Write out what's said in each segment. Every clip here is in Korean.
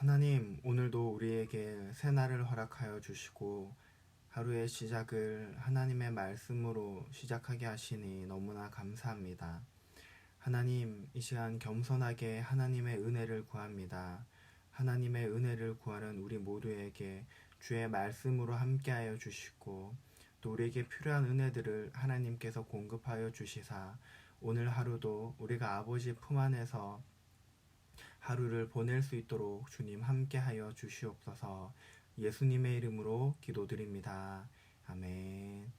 하나님, 오늘도 우리에게 새 날을 허락하여 주시고 하루의 시작을 하나님의 말씀으로 시작하게 하시니 너무나 감사합니다. 하나님, 이 시간 겸손하게 하나님의 은혜를 구합니다. 하나님의 은혜를 구하는 우리 모두에게 주의 말씀으로 함께하여 주시고 또 우리에게 필요한 은혜들을 하나님께서 공급하여 주시사 오늘 하루도 우리가 아버지 품 안에서 하루를 보낼 수 있도록 주님 함께하여 주시옵소서 예수님의 이름으로 기도드립니다. 아멘.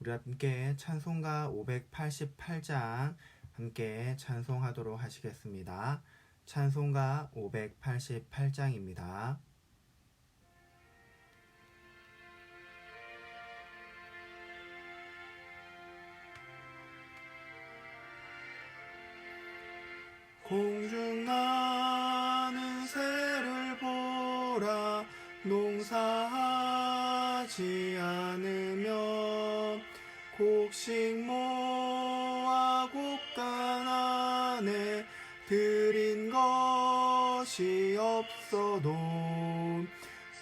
우리 함께 찬송가 588장 함께 찬송하도록 하시겠습니다. 찬송가 588장입니다. 공중 나는 새를 보라 농사하지 않으며 곡식 모아 곡간 안에 들인 것이 없어도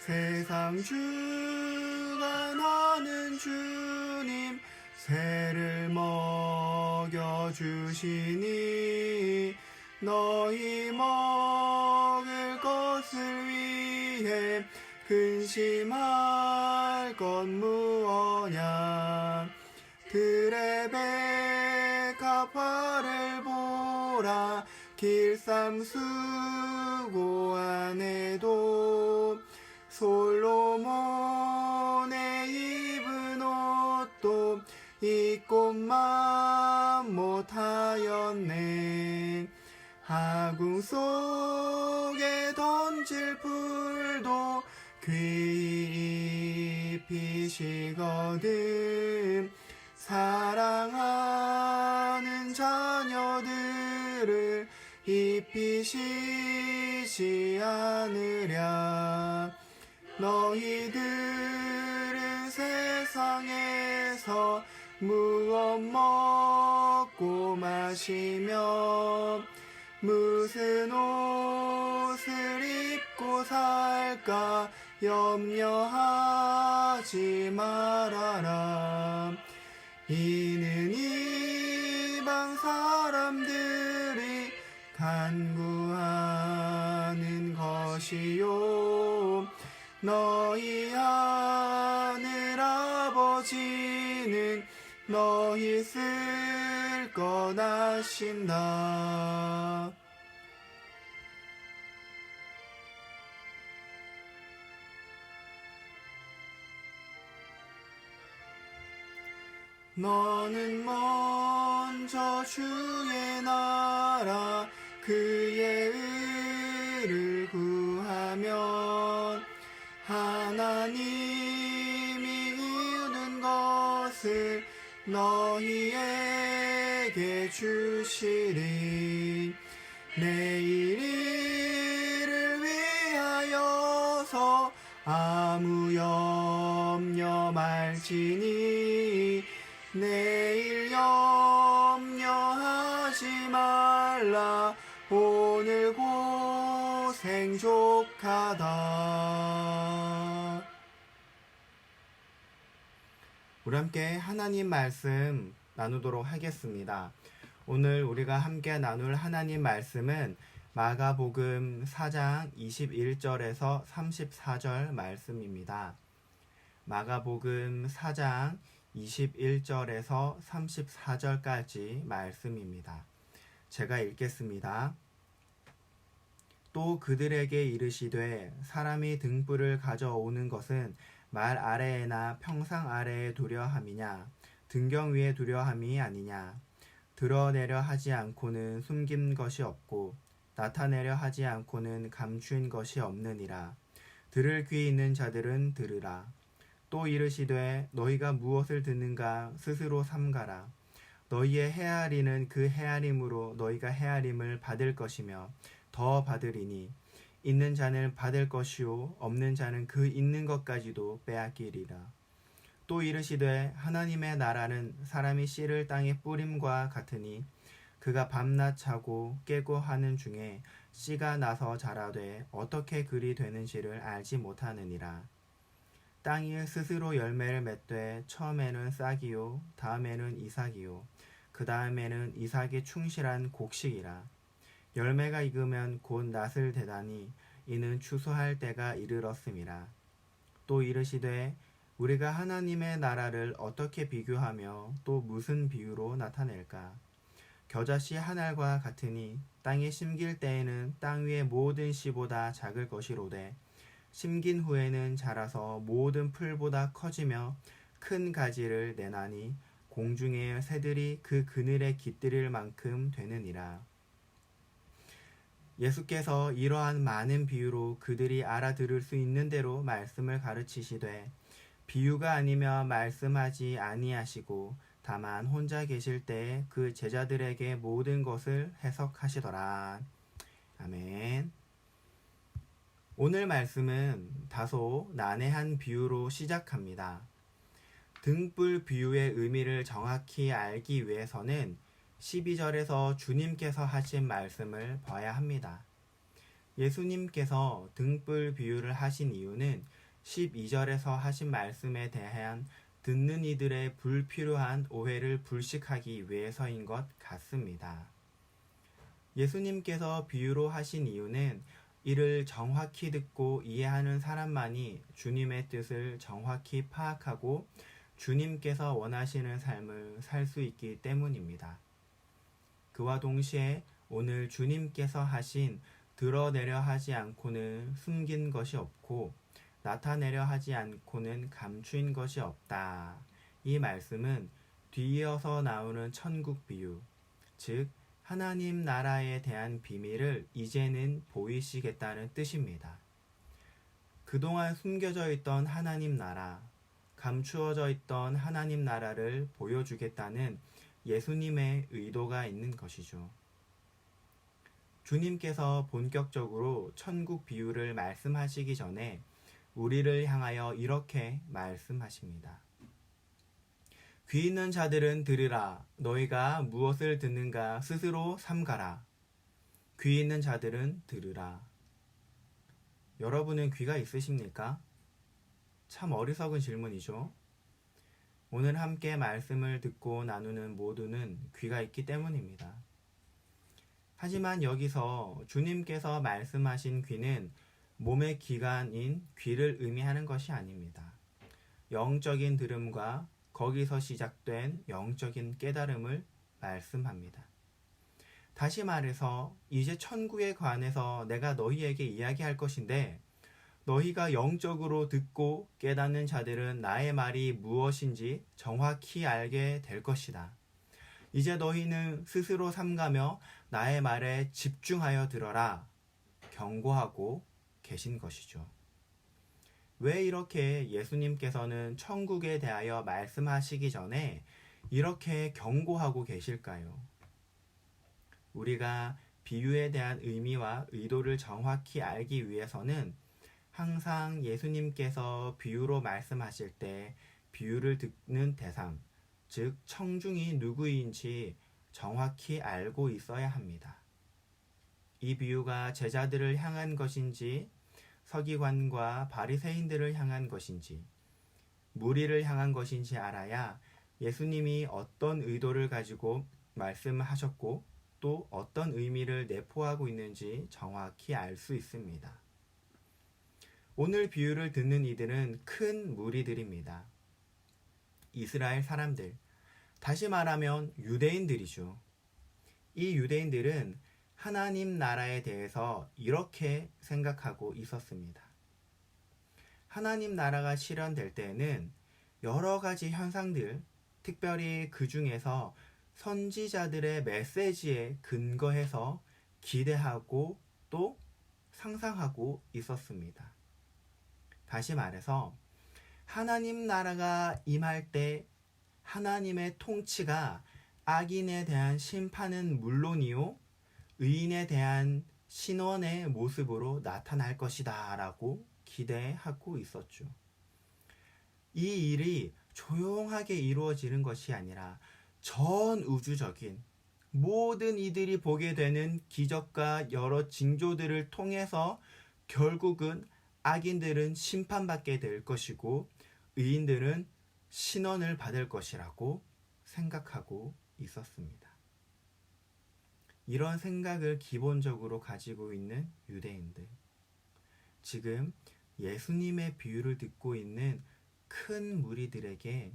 세상 주관하는 주님 새를 먹여주시니 너희 먹을 것을 위해 근심할 건 무엇냐? 들의 백합화를 보라 길쌈수 피시거든 사랑하는 자녀들을 입히시지 않으랴. 너희들은 세상에서 무엇 먹고 마시며 무슨 옷을 입고 살까 염려하지 말아라 이는 이방 사람들이 간구하는 것이요 너희 하늘 아버지는 너희 쓸 것 아신다. 너는 먼저 주의 나라 그의 의를 구하면 하나님이 이루는 것을 너희에게 주시리. 내일 일을 위하여서 아무 염려 말지니 내일 염려하지 말라 오늘 고생 족하다 우리 함께 하나님 말씀 나누도록 하겠습니다. 오늘 우리가 함께 나눌 하나님 말씀은 마가복음 4장 21절에서 34절 말씀입니다. 마가복음 4장 21절에서 34절까지 말씀입니다. 제가 읽겠습니다. 또 그들에게 이르시되 사람이 등불을 가져오는 것은 말 아래에나 평상 아래에 두려 함이냐 등경 위에 두려 함이 아니냐 드러내려 하지 않고는 숨긴 것이 없고 나타내려 하지 않고는 감추인 것이 없느니라 들을 귀 있는 자들은 들으라 또 이르시되 너희가 무엇을 듣는가 스스로 삼가라 너희의 헤아리는 그 헤아림으로 너희가 헤아림을 받을 것이며 더 받으리니 있는 자는 받을 것이요 없는 자는 그 있는 것까지도 빼앗기리라. 또 이르시되 하나님의 나라는 사람이 씨를 땅에 뿌림과 같으니 그가 밤낮 자고 깨고 하는 중에 씨가 나서 자라되 어떻게 그리 되는지를 알지 못하느니라. 땅이 스스로 열매를 맺되 처음에는 싹이요 다음에는 이삭이요 그 다음에는 이삭이 충실한 곡식이라. 열매가 익으면 곧 낫을 대다니 이는 추수할 때가 이르렀음이라. 또 이르시되 우리가 하나님의 나라를 어떻게 비교하며 또 무슨 비유로 나타낼까? 겨자씨 한 알과 같으니 땅에 심길 때에는 땅 위의 모든 씨보다 작을 것이로되 심긴 후에는 자라서 모든 풀보다 커지며 큰 가지를 내나니 공중의 새들이 그 그늘에 깃들일 만큼 되느니라. 예수께서 이러한 많은 비유로 그들이 알아들을 수 있는 대로 말씀을 가르치시되 비유가 아니면 말씀하지 아니하시고 다만 혼자 계실 때 그 제자들에게 모든 것을 해석하시더라. 아멘. 오늘 말씀은 다소 난해한 비유로 시작합니다. 등불 비유의 의미를 정확히 알기 위해서는 12절에서 주님께서 하신 말씀을 봐야 합니다. 예수님께서 등불 비유를 하신 이유는 12절에서 하신 말씀에 대한 듣는 이들의 불필요한 오해를 불식하기 위해서인 것 같습니다. 예수님께서 비유로 하신 이유는 이를 정확히 듣고 이해하는 사람만이 주님의 뜻을 정확히 파악하고 주님께서 원하시는 삶을 살 수 있기 때문입니다. 그와 동시에 오늘 주님께서 하신 드러내려 하지 않고는 숨긴 것이 없고 나타내려 하지 않고는 감추인 것이 없다. 이 말씀은 뒤이어서 나오는 천국 비유, 즉 하나님 나라에 대한 비밀을 이제는 보이시겠다는 뜻입니다. 그동안 숨겨져 있던 하나님 나라, 감추어져 있던 하나님 나라를 보여주겠다는 예수님의 의도가 있는 것이죠. 주님께서 본격적으로 천국 비유를 말씀하시기 전에 우리를 향하여 이렇게 말씀하십니다. 귀 있는 자들은 들으라. 너희가 무엇을 듣는가 스스로 삼가라. 귀 있는 자들은 들으라. 여러분은 귀가 있으십니까? 참 어리석은 질문이죠. 오늘 함께 말씀을 듣고 나누는 모두는 귀가 있기 때문입니다. 하지만 여기서 주님께서 말씀하신 귀는 몸의 기관인 귀를 의미하는 것이 아닙니다. 영적인 들음과 거기서 시작된 영적인 깨달음을 말씀합니다. 다시 말해서 이제 천국에 관해서 내가 너희에게 이야기할 것인데 너희가 영적으로 듣고 깨닫는 자들은 나의 말이 무엇인지 정확히 알게 될 것이다. 이제 너희는 스스로 삼가며 나의 말에 집중하여 들어라. 경고하고 계신 것이죠. 왜 이렇게 예수님께서는 천국에 대하여 말씀하시기 전에 이렇게 경고하고 계실까요? 우리가 비유에 대한 의미와 의도를 정확히 알기 위해서는 항상 예수님께서 비유로 말씀하실 때 비유를 듣는 대상, 즉 청중이 누구인지 정확히 알고 있어야 합니다. 이 비유가 제자들을 향한 것인지 서기관과 바리새인들을 향한 것인지 무리를 향한 것인지 알아야 예수님이 어떤 의도를 가지고 말씀하셨고 또 어떤 의미를 내포하고 있는지 정확히 알 수 있습니다. 오늘 비유를 듣는 이들은 큰 무리들입니다. 이스라엘 사람들, 다시 말하면 유대인들이죠. 이 유대인들은 하나님 나라에 대해서 이렇게 생각하고 있었습니다. 하나님 나라가 실현될 때에는 여러 가지 현상들, 특별히 그 중에서 선지자들의 메시지에 근거해서 기대하고 또 상상하고 있었습니다. 다시 말해서 하나님 나라가 임할 때 하나님의 통치가 악인에 대한 심판은 물론이요, 의인에 대한 신원의 모습으로 나타날 것이다 라고 기대하고 있었죠. 이 일이 조용하게 이루어지는 것이 아니라 전 우주적인 모든 이들이 보게 되는 기적과 여러 징조들을 통해서 결국은 악인들은 심판받게 될 것이고 의인들은 신원을 받을 것이라고 생각하고 있었습니다. 이런 생각을 기본적으로 가지고 있는 유대인들. 지금 예수님의 비유를 듣고 있는 큰 무리들에게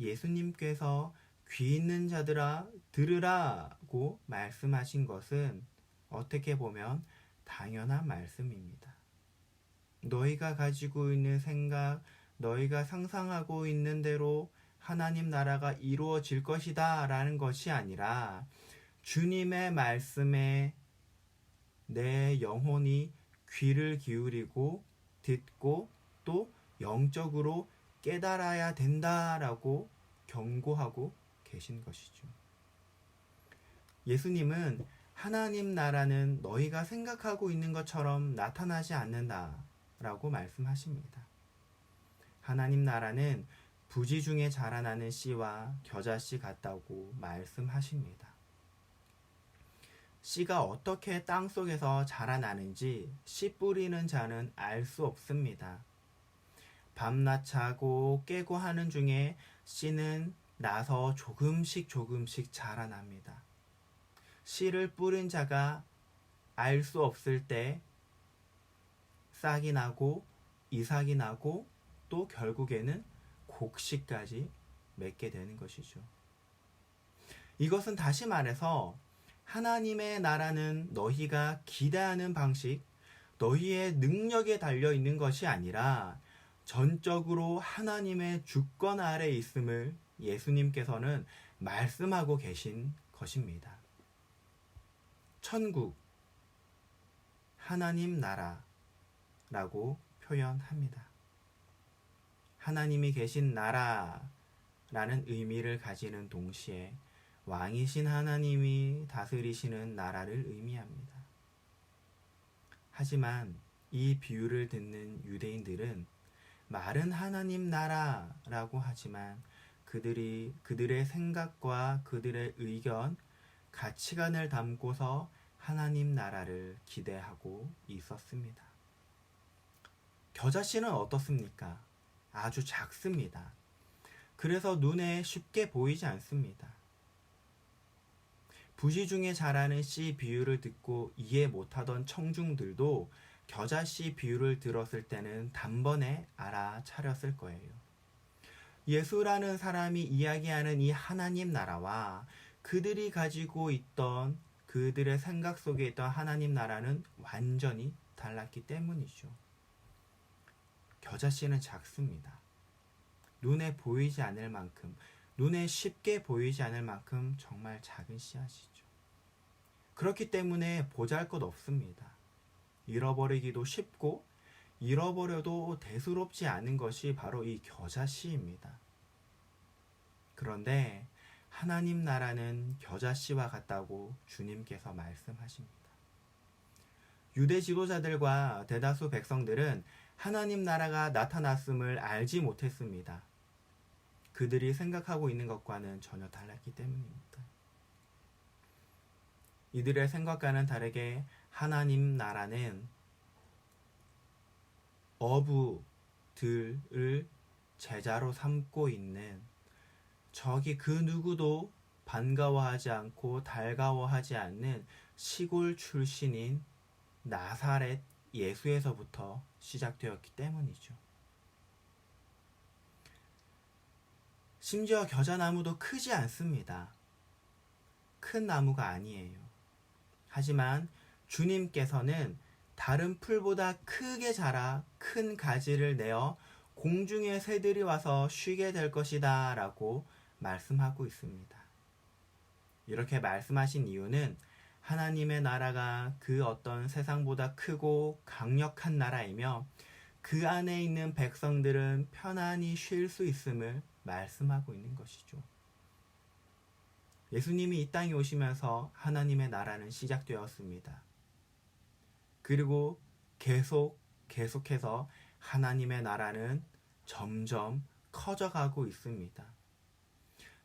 예수님께서 귀 있는 자들아 들으라고 말씀하신 것은 어떻게 보면 당연한 말씀입니다. 너희가 가지고 있는 생각, 너희가 상상하고 있는 대로 하나님 나라가 이루어질 것이다 라는 것이 아니라 주님의 말씀에 내 영혼이 귀를 기울이고 듣고 또 영적으로 깨달아야 된다라고 경고하고 계신 것이죠. 예수님은 하나님 나라는 너희가 생각하고 있는 것처럼 나타나지 않는다라고 말씀하십니다. 하나님 나라는 부지 중에 자라나는 씨와 겨자씨 같다고 말씀하십니다. 씨가 어떻게 땅 속에서 자라나는지 씨 뿌리는 자는 알 수 없습니다. 밤낮 자고 깨고 하는 중에 씨는 나서 조금씩 조금씩 자라납니다. 씨를 뿌린 자가 알 수 없을 때 싹이 나고 이삭이 나고 또 결국에는 곡식까지 맺게 되는 것이죠. 이것은 다시 말해서 하나님의 나라는 너희가 기대하는 방식, 너희의 능력에 달려 있는 것이 아니라 전적으로 하나님의 주권 아래 있음을 예수님께서는 말씀하고 계신 것입니다. 천국, 하나님 나라라고 표현합니다. 하나님이 계신 나라라는 의미를 가지는 동시에 왕이신 하나님이 다스리시는 나라를 의미합니다. 하지만 이 비유를 듣는 유대인들은 말은 하나님 나라라고 하지만 그들이 그들의 생각과 그들의 의견, 가치관을 담고서 하나님 나라를 기대하고 있었습니다. 겨자씨는 어떻습니까? 아주 작습니다. 그래서 눈에 쉽게 보이지 않습니다. 부시 중에 자라는 씨 비유를 듣고 이해 못하던 청중들도 겨자 씨 비유를 들었을 때는 단번에 알아차렸을 거예요. 예수라는 사람이 이야기하는 이 하나님 나라와 그들이 가지고 있던 그들의 생각 속에 있던 하나님 나라는 완전히 달랐기 때문이죠. 겨자 씨는 작습니다. 눈에 보이지 않을 만큼, 눈에 쉽게 보이지 않을 만큼 정말 작은 씨앗이죠. 그렇기 때문에 보잘 것 없습니다. 잃어버리기도 쉽고, 잃어버려도 대수롭지 않은 것이 바로 이 겨자씨입니다. 그런데 하나님 나라는 겨자씨와 같다고 주님께서 말씀하십니다. 유대 지도자들과 대다수 백성들은 하나님 나라가 나타났음을 알지 못했습니다. 그들이 생각하고 있는 것과는 전혀 달랐기 때문입니다. 이들의 생각과는 다르게 하나님 나라는 어부들을 제자로 삼고 있는 저기 그 누구도 반가워하지 않고 달가워하지 않는 시골 출신인 나사렛 예수에서부터 시작되었기 때문이죠. 심지어 겨자나무도 크지 않습니다. 큰 나무가 아니에요. 하지만 주님께서는 다른 풀보다 크게 자라 큰 가지를 내어 공중의 새들이 와서 쉬게 될 것이다 라고 말씀하고 있습니다. 이렇게 말씀하신 이유는 하나님의 나라가 그 어떤 세상보다 크고 강력한 나라이며 그 안에 있는 백성들은 편안히 쉴 수 있음을 말씀하고 있는 것이죠. 예수님이 이 땅에 오시면서 하나님의 나라는 시작되었습니다. 그리고 계속 계속해서 하나님의 나라는 점점 커져가고 있습니다.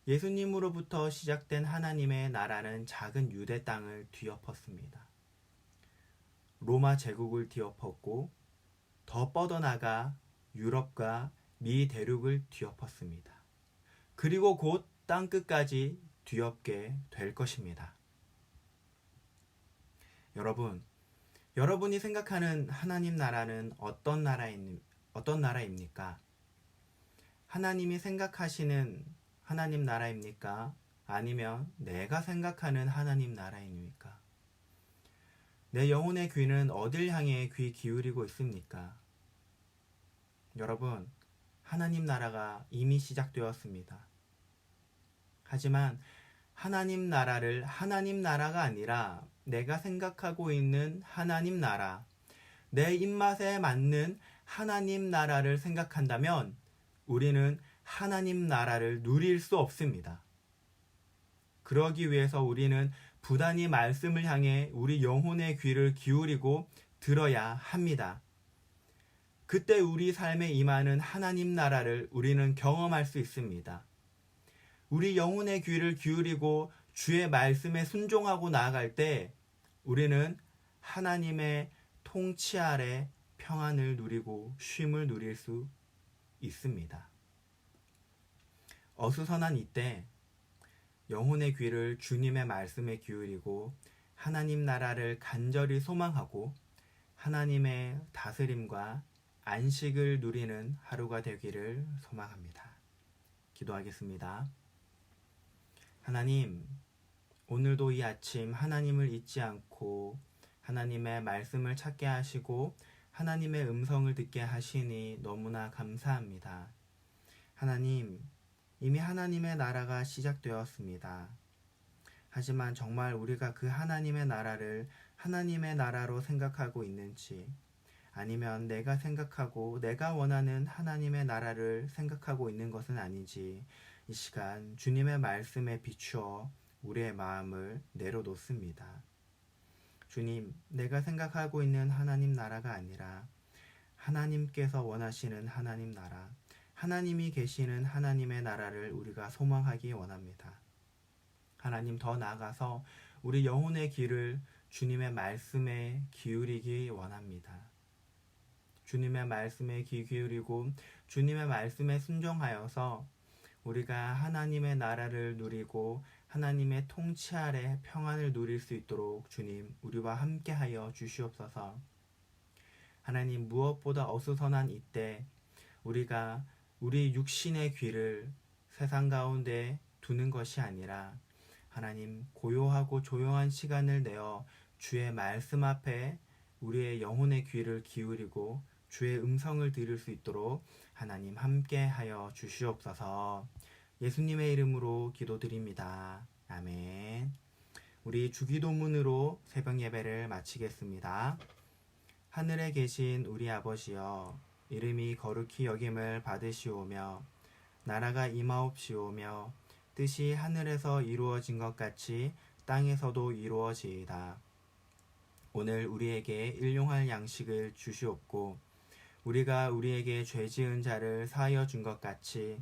예수님으로부터 시작된 하나님의 나라는 작은 유대 땅을 뒤엎었습니다. 로마 제국을 뒤엎었고 더 뻗어나가 유럽과 미 대륙을 뒤엎었습니다. 그리고 곧 땅끝까지 뒤엎게 될 것입니다. 여러분, 여러분이 생각하는 하나님 나라는 어떤 나라입, 어떤 나라입니까? 하나님이 생각하시는 하나님 나라입니까? 아니면 내가 생각하는 하나님 나라입니까? 내 영혼의 귀는 어딜 향해 귀 기울이고 있습니까? 여러분, 하나님 나라가 이미 시작되었습니다. 하지만 하나님 나라를 하나님 나라가 아니라 내가 생각하고 있는 하나님 나라, 내 입맛에 맞는 하나님 나라를 생각한다면 우리는 하나님 나라를 누릴 수 없습니다. 그러기 위해서 우리는 부단히 말씀을 향해 우리 영혼의 귀를 기울이고 들어야 합니다. 그때 우리 삶에 임하는 하나님 나라를 우리는 경험할 수 있습니다. 우리 영혼의 귀를 기울이고 주의 말씀에 순종하고 나아갈 때 우리는 하나님의 통치 아래 평안을 누리고 쉼을 누릴 수 있습니다. 어수선한 이때 영혼의 귀를 주님의 말씀에 기울이고 하나님 나라를 간절히 소망하고 하나님의 다스림과 안식을 누리는 하루가 되기를 소망합니다. 기도하겠습니다. 하나님, 오늘도 이 아침 하나님을 잊지 않고 하나님의 말씀을 찾게 하시고 하나님의 음성을 듣게 하시니 너무나 감사합니다. 하나님, 이미 하나님의 나라가 시작되었습니다. 하지만 정말 우리가 그 하나님의 나라를 하나님의 나라로 생각하고 있는지, 아니면 내가 생각하고 내가 원하는 하나님의 나라를 생각하고 있는 것은 아닌지 이 시간 주님의 말씀에 비추어 우리의 마음을 내려놓습니다. 주님, 내가 생각하고 있는 하나님 나라가 아니라 하나님께서 원하시는 하나님 나라, 하나님이 계시는 하나님의 나라를 우리가 소망하기 원합니다. 하나님 더 나아가서 우리 영혼의 길을 주님의 말씀에 기울이기 원합니다. 주님의 말씀에 귀 기울이고 주님의 말씀에 순종하여서 우리가 하나님의 나라를 누리고 하나님의 통치 아래 평안을 누릴 수 있도록 주님 우리와 함께 하여 주시옵소서. 하나님 무엇보다 어수선한 이때 우리가 우리 육신의 귀를 세상 가운데 두는 것이 아니라 하나님 고요하고 조용한 시간을 내어 주의 말씀 앞에 우리의 영혼의 귀를 기울이고 주의 음성을 들을 수 있도록 하나님 함께 하여 주시옵소서. 예수님의 이름으로 기도드립니다. 아멘. 우리 주기도문으로 새벽 예배를 마치겠습니다. 하늘에 계신 우리 아버지여, 이름이 거룩히 여김을 받으시오며, 나라가 임하옵시오며, 뜻이 하늘에서 이루어진 것 같이 땅에서도 이루어지이다. 오늘 우리에게 일용할 양식을 주시옵고, 우리가 우리에게 죄 지은 자를 사하여 준 것 같이